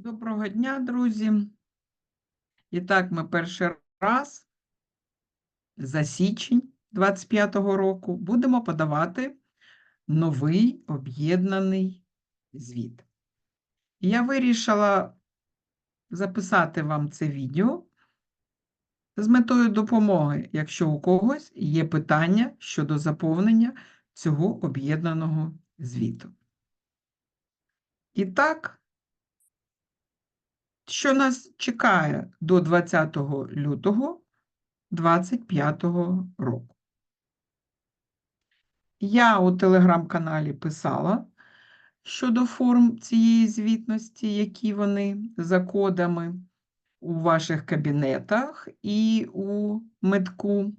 Доброго дня, друзі. І так, ми перший раз за січень 25-го року будемо подавати новий об'єднаний звіт. Я вирішила записати вам це відео з метою допомоги, якщо у когось є питання щодо заповнення цього об'єднаного звіту. І так, що нас чекає до 20 лютого 2025 року. Я у телеграм-каналі писала щодо форм цієї звітності, які вони за кодами у ваших кабінетах і у метку.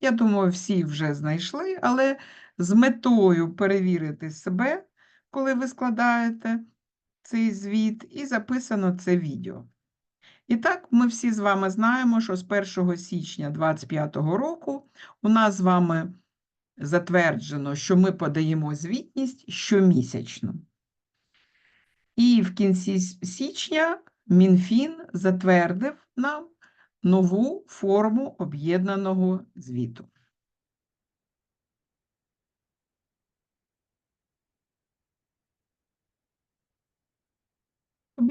Я думаю, всі вже знайшли, але з метою перевірити себе, коли ви складаєте цей звіт, і записано це відео. І так, ми всі з вами знаємо, що з 1 січня 2025 року у нас з вами затверджено, що ми подаємо звітність щомісячно. І в кінці січня Мінфін затвердив нам нову форму об'єднаного звіту.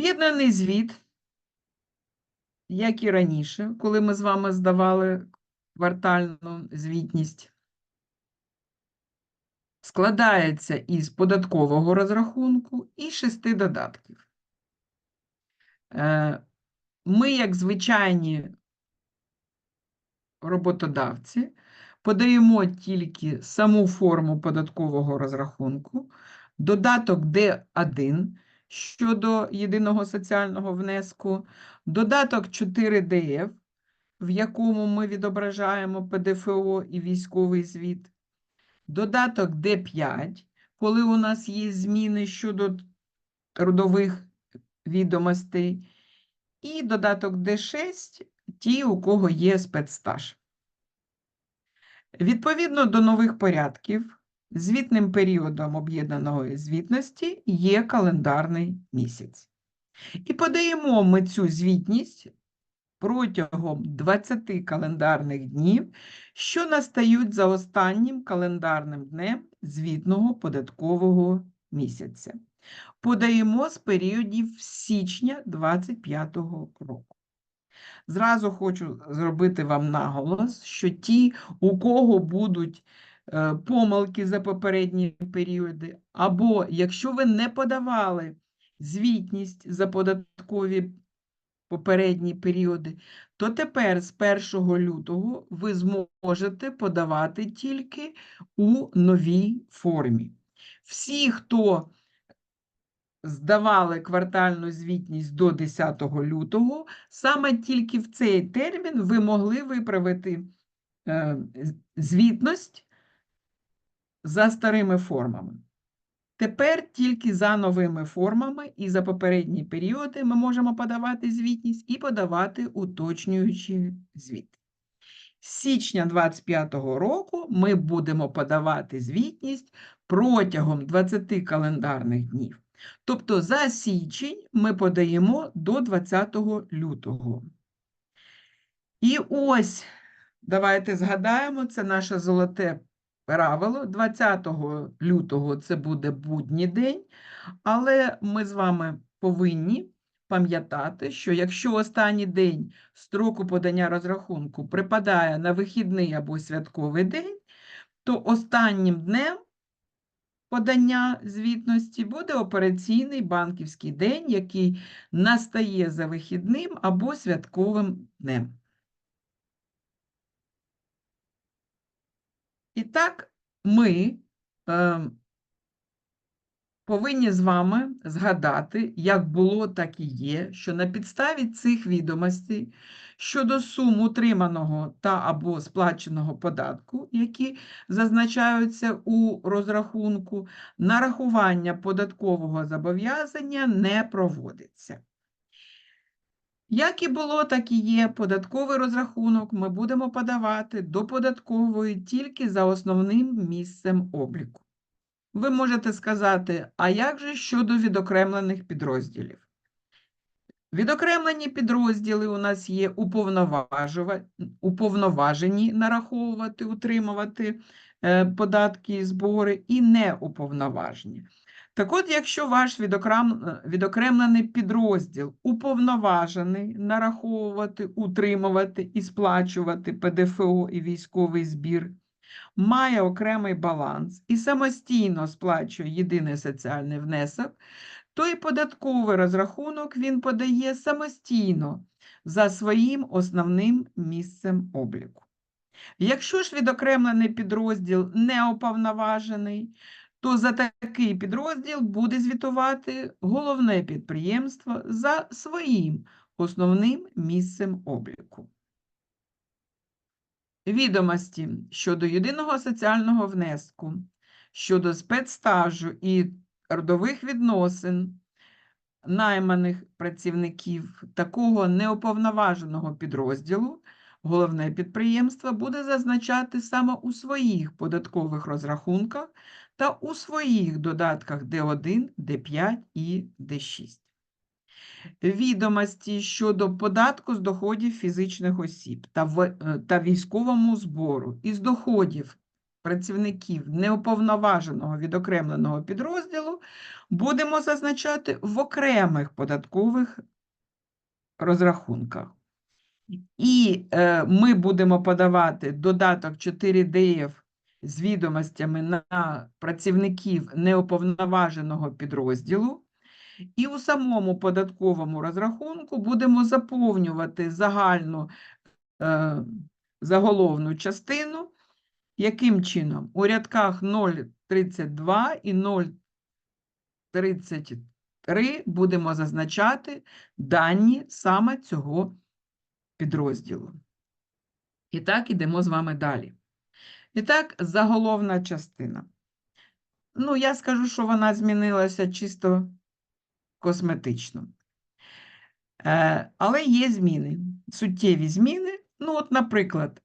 Об'єднаний звіт, як і раніше, коли ми з вами здавали квартальну звітність, складається із податкового розрахунку і шести додатків. Е, ми, як звичайні роботодавці, подаємо тільки саму форму податкового розрахунку, додаток Д1 щодо єдиного соціального внеску, додаток 4ДФ, в якому ми відображаємо ПДФО і військовий звіт, додаток Д5, коли у нас є зміни щодо трудових відомостей, і додаток Д6 ті, у кого є спецстаж. Відповідно до нових порядків, Звітним періодом об'єднаної звітності є календарний місяць. І подаємо ми цю звітність протягом 20 календарних днів, що настають за останнім календарним днем звітного податкового місяця. Подаємо з періодів січня 2025 року. Зразу хочу зробити вам наголос, що ті, у кого будуть помилки за попередні періоди, або якщо ви не подавали звітність за податкові попередні періоди, то тепер з 1 лютого ви зможете подавати тільки у новій формі. Всі, хто здавали квартальну звітність до 10 лютого, саме тільки в цей термін ви могли виправити е, звітність за старими формами. Тепер тільки за новими формами і за попередні періоди ми можемо подавати звітність і подавати уточнюючі звіти. З січня 2025 року ми будемо подавати звітність протягом 20 календарних днів. Тобто за січень ми подаємо до 20 лютого. І ось, давайте згадаємо, це наше золоте правило. 20 лютого це буде будній день, але ми з вами повинні пам'ятати, що якщо останній день строку подання розрахунку припадає на вихідний або святковий день, то останнім днем подання звітності буде операційний банківський день, який настає за вихідним або святковим днем. І так, ми е, повинні з вами згадати, як було, так і є, що на підставі цих відомостей щодо сум утриманого та або сплаченого податку, які зазначаються у розрахунку, нарахування податкового зобов'язання не проводиться. Як і було, так і є. Податковий розрахунок ми будемо подавати до податкової тільки за основним місцем обліку. Ви можете сказати, а як же щодо відокремлених підрозділів? Відокремлені підрозділи у нас є уповноважені нараховувати, утримувати е, податки і збори, і неуповноважені. Так от, якщо ваш відокремлений підрозділ уповноважений нараховувати, утримувати і сплачувати ПДФО і військовий збір, має окремий баланс і самостійно сплачує єдиний соціальний внесок, то і податковий розрахунок він подає самостійно за своїм основним місцем обліку. Якщо ж відокремлений підрозділ не уповноважений, то за такий підрозділ буде звітувати головне підприємство за своїм основним місцем обліку. Відомості щодо єдиного соціального внеску, щодо спецстажу і родових відносин найманих працівників такого неуповноваженого підрозділу головне підприємство буде зазначати саме у своїх податкових розрахунках та у своїх додатках Д1, Д5 і Д6. Відомості щодо податку з доходів фізичних осіб е, та військовому збору із доходів працівників неуповноваженого відокремленого підрозділу будемо зазначати в окремих податкових розрахунках. І е, ми будемо подавати додаток 4ДФ з відомостями на працівників неуповноваженого підрозділу. І у самому податковому розрахунку будемо заповнювати загальну е, заголовну частину. Яким чином? У рядках 0,32 і 0,33 будемо зазначати дані саме цього підрозділу. І так, ідемо з вами далі. І так, заголовна частина. Ну, я скажу, що вона змінилася чисто косметично. Е, але є зміни, суттєві зміни. Ну, от, наприклад,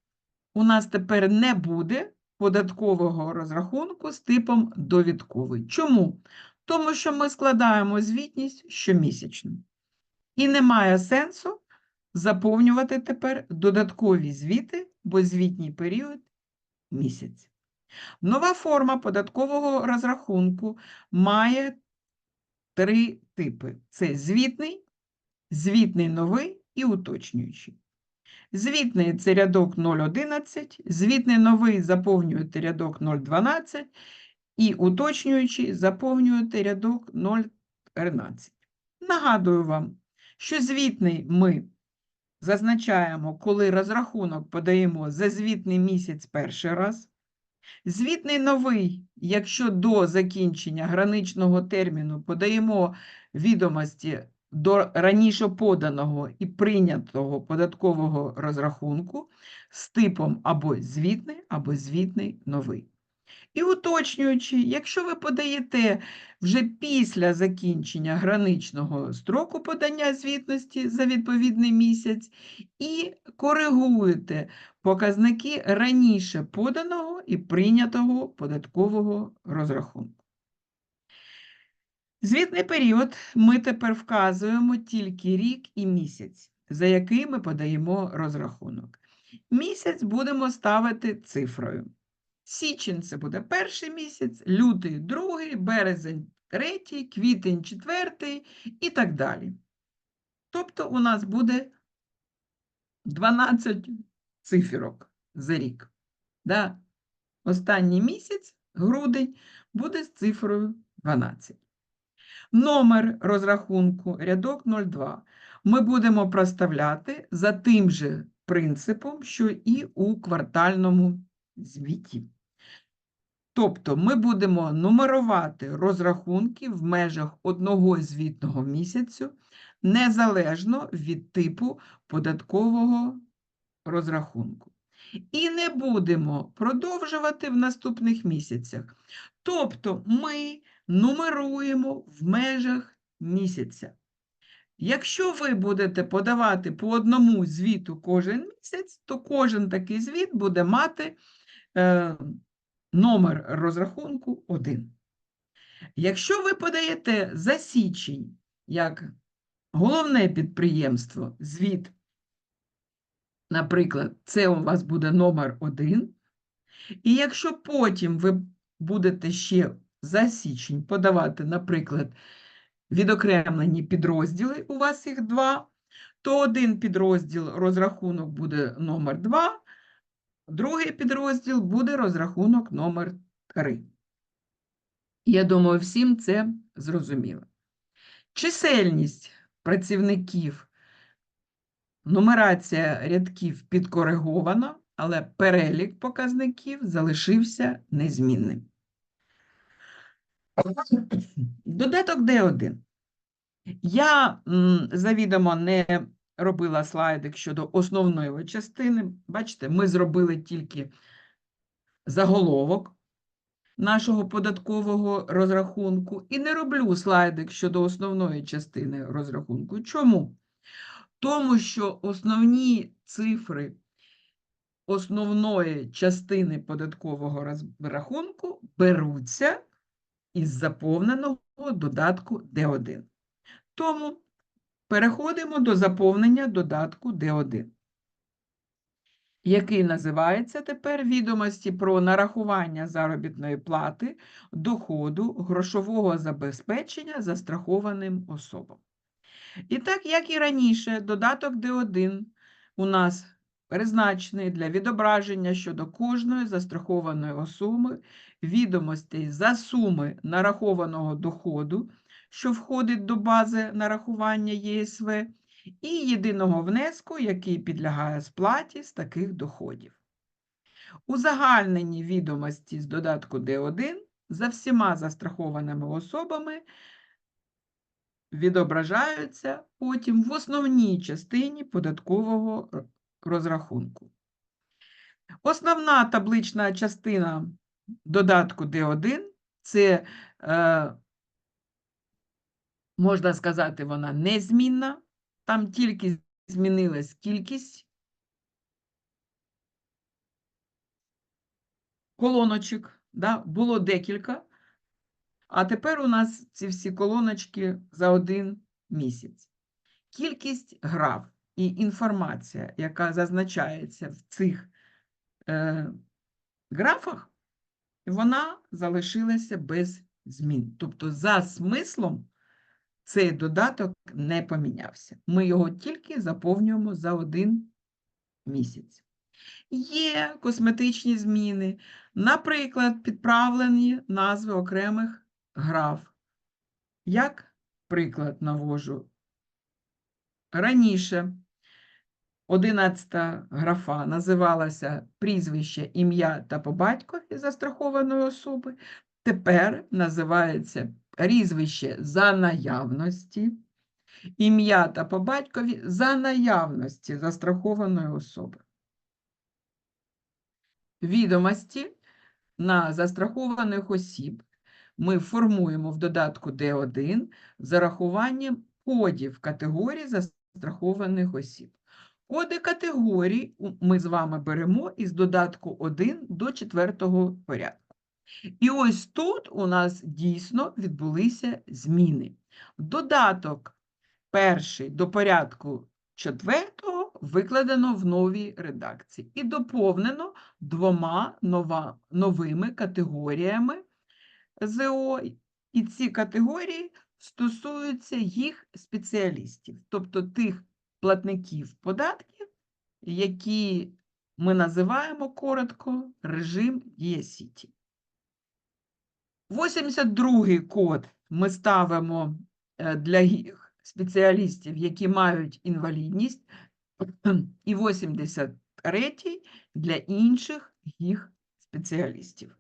у нас тепер не буде податкового розрахунку з типом довідковий. Чому? Тому що ми складаємо звітність щомісячно. І немає сенсу заповнювати тепер додаткові звіти, бо звітній період місяць. Нова форма податкового розрахунку має три типи: це звітний, звітний новий і уточнюючий. Звітний це рядок 0,11, звітний новий заповнюєте рядок 0,12 і уточнюючий заповнюєте рядок 0,13. Нагадую вам, що звітний ми зазначаємо, коли розрахунок подаємо за звітний місяць перший раз. Звітний новий, якщо до закінчення граничного терміну подаємо відомості до раніше поданого і прийнятого податкового розрахунку з типом або звітний, або звітний новий. І уточнюючи, якщо ви подаєте вже після закінчення граничного строку подання звітності за відповідний місяць і коригуєте показники раніше поданого і прийнятого податкового розрахунку. Звітний період ми тепер вказуємо тільки рік і місяць, за який ми подаємо розрахунок. Місяць будемо ставити цифрою. Січень це буде перший місяць, лютий другий, березень третій, квітень четвертий і так далі. Тобто у нас буде 12 циферок за рік. Да? Останній місяць, грудень, буде з цифрою 12. Номер розрахунку рядок 02 ми будемо проставляти за тим же принципом, що і у квартальному звіті. Тобто ми будемо нумерувати розрахунки в межах одного звітного місяцю незалежно від типу податкового розрахунку. І не будемо продовжувати в наступних місяцях. Тобто ми нумеруємо в межах місяця. Якщо ви будете подавати по одному звіту кожен місяць, то кожен такий звіт буде мати е, номер розрахунку 1. Якщо ви подаєте за січень, як головне підприємство, звіт, наприклад, це у вас буде номер один. І якщо потім ви будете ще за січень подавати, наприклад, відокремлені підрозділи, у вас їх два, то один підрозділ розрахунок буде номер 2, другий підрозділ буде розрахунок номер 3. Я думаю, всім це зрозуміло. Чисельність працівників, нумерація рядків підкоригована, але перелік показників залишився незмінним. Додаток Д1. Я завідомо не робила слайдик щодо основної частини. Бачите, ми зробили тільки заголовок нашого податкового розрахунку і не роблю слайдик щодо основної частини розрахунку. Чому? Тому що основні цифри основної частини податкового розрахунку беруться із заповненого додатку Д1. Тому переходимо до заповнення додатку Д1, який називається тепер відомості про нарахування заробітної плати, доходу, грошового забезпечення застрахованим особам. І так, як і раніше, додаток Д1 у нас призначений для відображення щодо кожної застрахованої особи відомостей за суми нарахованого доходу, що входить до бази нарахування ЄСВ, і єдиного внеску, який підлягає сплаті з таких доходів. Узагальнені відомості з додатку Д1 за всіма застрахованими особами відображаються потім в основній частині податкового розрахунку. Основна таблична частина додатку Д1 це, е, можна сказати, вона незмінна, там тільки змінилась кількість колоночок, да? було декілька, а тепер у нас ці всі колоночки за один місяць. Кількість граф і інформація, яка зазначається в цих е, графах, вона залишилася без змін. Тобто, за смислом цей додаток не помінявся. Ми його тільки заповнюємо за один місяць. Є косметичні зміни, наприклад, підправлені назви окремих граф. Як приклад навожу, раніше 11 графа називалася прізвище, ім'я та по батькові застрахованої особи. Тепер називається прізвище за наявності, ім'я та по батькові за наявності застрахованої особи. Відомості на застрахованих осіб ми формуємо в додатку Д1 з зарахуванням кодів категорій застрахованих осіб. Коди категорій ми з вами беремо із додатку 1 до 4 порядку. І ось тут у нас дійсно відбулися зміни. Додаток перший до порядку четвертого викладено в новій редакції і доповнено двома нова, новими категоріями ЗО. І ці категорії стосуються їх спеціалістів, тобто тих платників податків, які ми називаємо коротко режим Дія Сіті. 82-й код ми ставимо е, для спеціалістів, які мають інвалідність, і 83-й для інших їх спеціалістів.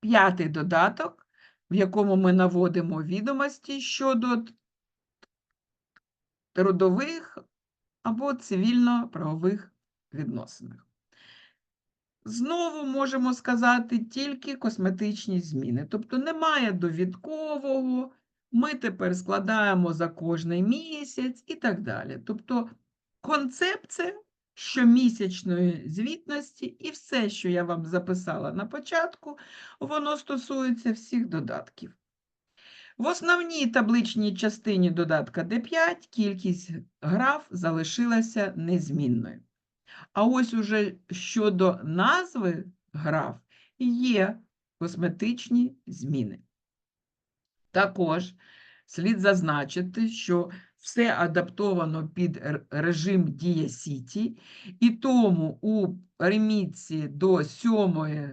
П'ятий додаток, в якому ми наводимо відомості щодо трудових або цивільно-правових відносинах. Знову можемо сказати тільки косметичні зміни. Тобто немає довідкового, ми тепер складаємо за кожний місяць і так далі. Тобто концепція щомісячної звітності і все, що я вам записала на початку, воно стосується всіх додатків. В основній табличній частині додатка D5 кількість граф залишилася незмінною. А ось уже щодо назви граф є косметичні зміни. Також слід зазначити, що все адаптовано під режим Дія Сіті, і тому у ремітці до сьомої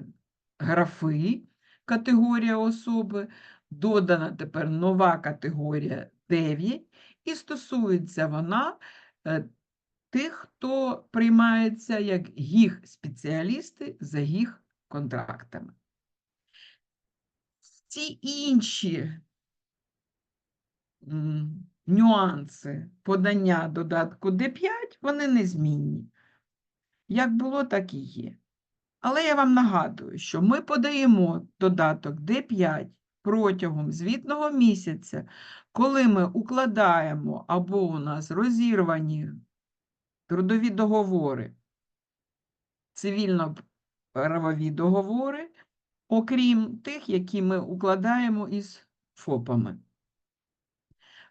графи категорія особи додана тепер нова категорія 9, і стосується вона е, тих, хто приймається як гіг-спеціалісти за гіг-контрактами. Ці інші нюанси подання додатку D5, вони незмінні. Як було, так і є. Але я вам нагадую, що ми подаємо додаток D5 протягом звітного місяця, коли ми укладаємо або у нас розірвані трудові договори, цивільно-правові договори, окрім тих, які ми укладаємо із ФОПами.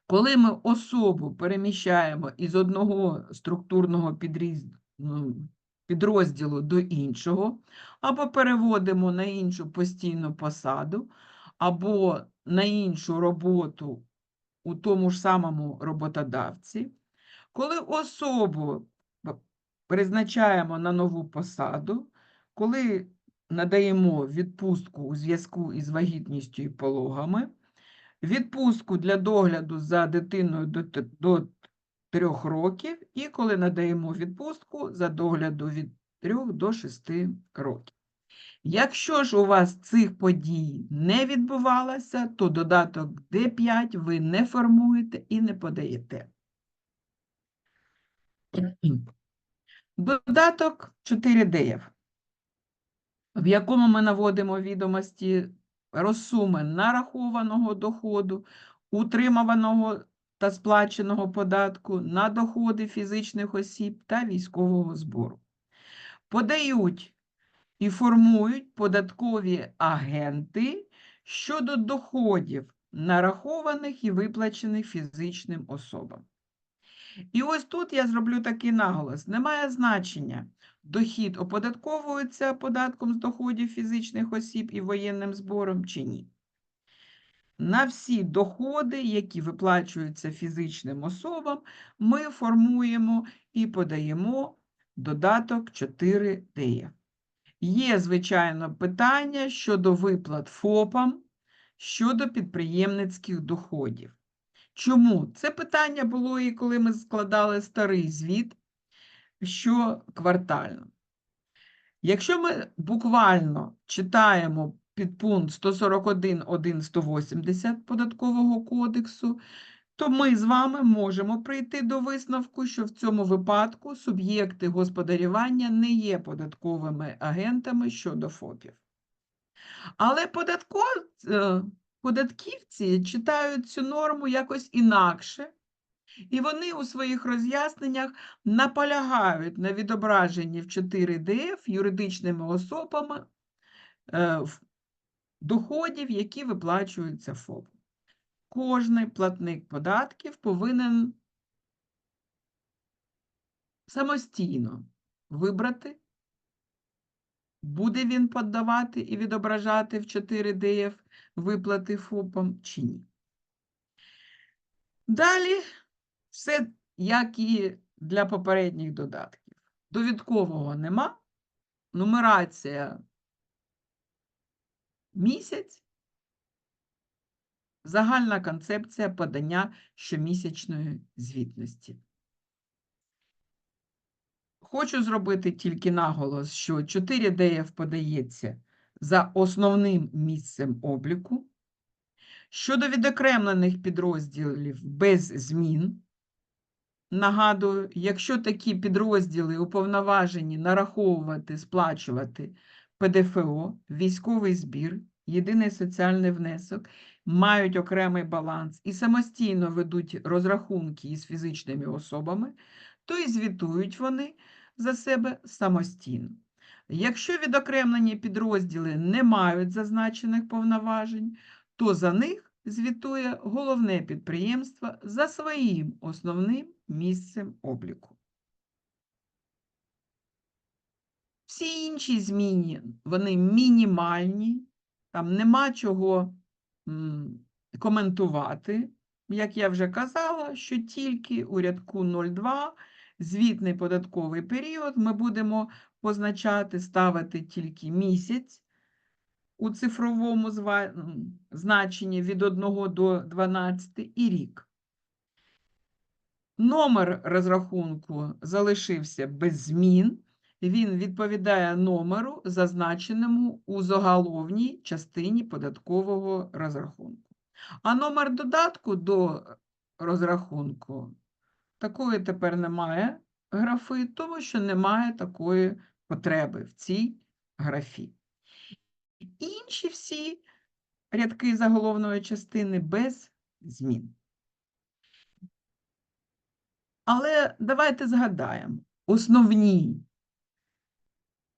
Коли ми особу переміщаємо із одного структурного ну, підрозділу до іншого, або переводимо на іншу постійну посаду, або на іншу роботу у тому ж самому роботодавці, коли особу призначаємо на нову посаду, коли надаємо відпустку у зв'язку із вагітністю і пологами, відпустку для догляду за дитиною до, трьох років, і коли надаємо відпустку за догляду від трьох до шести років. Якщо ж у вас цих подій не відбувалося, то додаток D5 ви не формуєте і не подаєте. Додаток 4DF, в якому ми наводимо відомості розсуми нарахованого доходу, утримуваного та сплаченого податку на доходи фізичних осіб та військового збору. Подають і формують податкові агенти щодо доходів, нарахованих і виплачених фізичним особам. І ось тут я зроблю такий наголос: немає значення, дохід оподатковується податком з доходів фізичних осіб і воєнним збором чи ні. На всі доходи, які виплачуються фізичним особам, ми формуємо і подаємо додаток 4D. Є, звичайно, питання щодо виплат ФОПам, щодо підприємницьких доходів. Чому? Це питання було і коли ми складали старий звіт щоквартально. Якщо ми буквально читаємо підпункт 141.1.180 Податкового кодексу, то ми з вами можемо прийти до висновку, що в цьому випадку суб'єкти господарювання не є податковими агентами щодо ФОПів. Але податко... податківці читають цю норму якось інакше, і вони у своїх роз'ясненнях наполягають на відображенні в 4ДФ юридичними особами е, доходів, які виплачуються ФОП. Кожний платник податків повинен самостійно вибрати, буде він подавати і відображати в 4ДФ виплати ФОПам чи ні. Далі все, як і для попередніх додатків. Довідкового нема, нумерація місяць, загальна концепція подання щомісячної звітності. Хочу зробити тільки наголос, що 4DF подається за основним місцем обліку. Щодо відокремлених підрозділів без змін, нагадую, якщо такі підрозділи уповноважені нараховувати, сплачувати ПДФО, військовий збір, єдиний соціальний внесок, мають окремий баланс і самостійно ведуть розрахунки із фізичними особами, то і звітують вони за себе самостійно. Якщо відокремлені підрозділи не мають зазначених повноважень, то за них звітує головне підприємство за своїм основним місцем обліку. Всі інші зміни, вони мінімальні, там нема чого коментувати. Як я вже казала, що тільки у рядку 02 звітний податковий період ми будемо позначати, ставити тільки місяць у цифровому значенні від 1 до 12 і рік. Номер розрахунку залишився без змін. Він відповідає номеру, зазначеному у заголовній частині податкового розрахунку. А номер додатку до розрахунку такої тепер немає графи, тому що немає такої потреби в цій графі. Інші всі рядки заголовної частини без змін. Але давайте згадаємо основні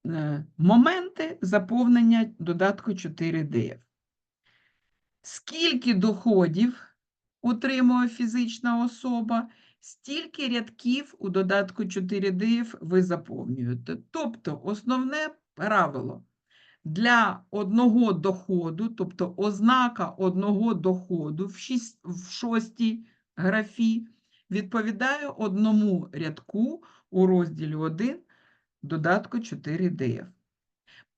е, моменти заповнення додатку 4DF. Скільки доходів отримує фізична особа, стільки рядків у додатку 4DF ви заповнюєте. Тобто основне правило для одного доходу, тобто ознака одного доходу в, шість, в шостій графі відповідає одному рядку у розділі 1 додатку 4DF.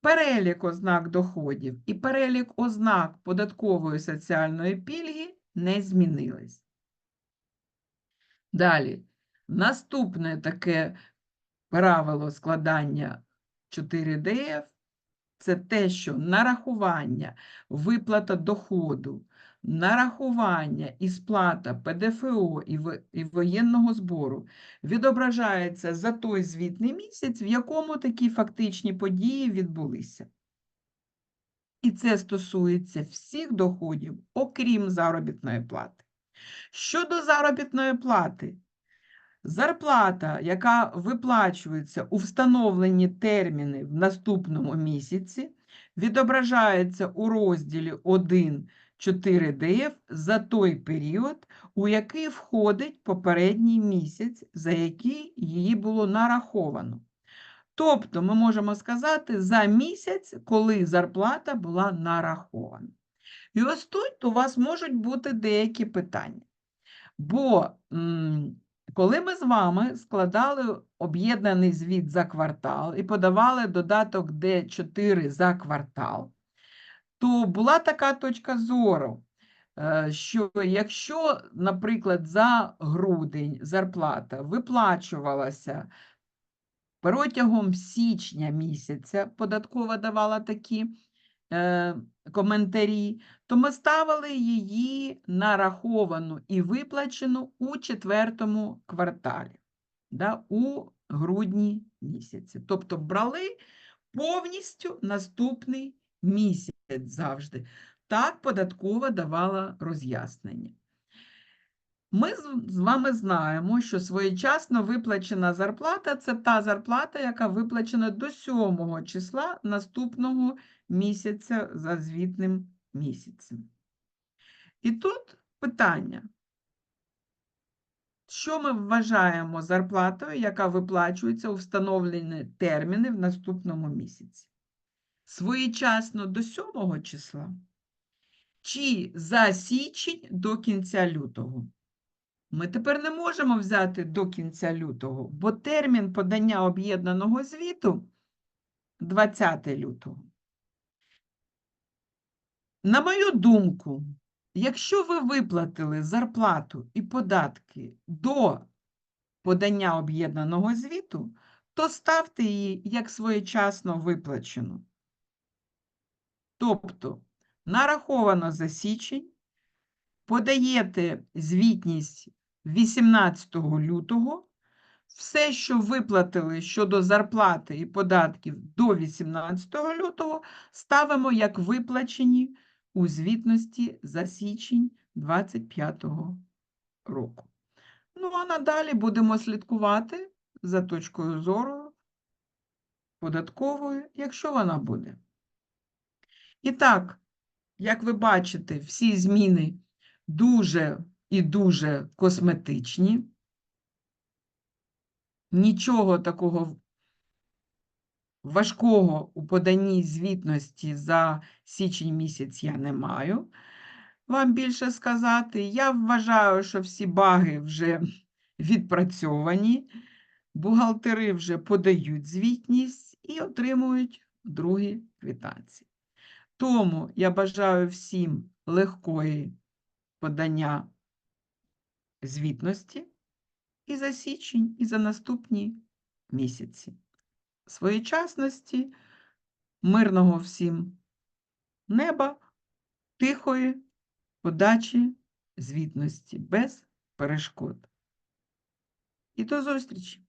Перелік ознак доходів і перелік ознак податкової соціальної пільги не змінились. Далі, наступне таке правило складання 4DF це те, що нарахування, виплата доходу, нарахування і сплата ПДФО і, і воєнного збору відображається за той звітний місяць, в якому такі фактичні події відбулися. І це стосується всіх доходів, окрім заробітної плати. Щодо заробітної плати, зарплата, яка виплачується у встановлені терміни в наступному місяці, відображається у розділі 1.4DF за той період, у який входить попередній місяць, за який її було нараховано. Тобто ми можемо сказати за місяць, коли зарплата була нарахована. І ось тут у вас можуть бути деякі питання. Бо коли ми з вами складали об'єднаний звіт за квартал і подавали додаток Д4 за квартал, то була така точка зору, е, що якщо, наприклад, за грудень зарплата виплачувалася протягом січня місяця, податкова давала такі е, коментарі, то ми ставили її нараховану і виплачену у четвертому кварталі, да, у грудні місяці. Тобто брали повністю наступний місяць завжди. Так податкова давала роз'яснення. Ми з вами знаємо, що своєчасно виплачена зарплата це та зарплата, яка виплачена до 7 числа наступного місяця за звітним місяцем. І тут питання. Що ми вважаємо зарплатою, яка виплачується у встановлені терміни в наступному місяці? Своєчасно до 7 числа чи за січень до кінця лютого? Ми тепер не можемо взяти до кінця лютого, бо термін подання об'єднаного звіту 20 лютого. На мою думку, якщо ви виплатили зарплату і податки до подання об'єднаного звіту, то ставте її як своєчасно виплачену. Тобто нараховано за січень, подаєте звітність 18 лютого, все, що виплатили щодо зарплати і податків до 18 лютого, ставимо як виплачені у звітності за січень 25 року. Ну, а надалі будемо слідкувати за точкою зору податковою, якщо вона буде. І так, Як ви бачите, всі зміни дуже і дуже косметичні. Нічого такого важкого у поданні звітності за січень місяць я не маю. Вам більше сказати. Я вважаю, що всі баги вже відпрацьовані, бухгалтери вже подають звітність і отримують другі квитанції. Тому я бажаю всім легкої подання звітності і за січень, і за наступні місяці. Своєчасності, мирного всім неба, тихої подачі звітності без перешкод. І до зустрічі!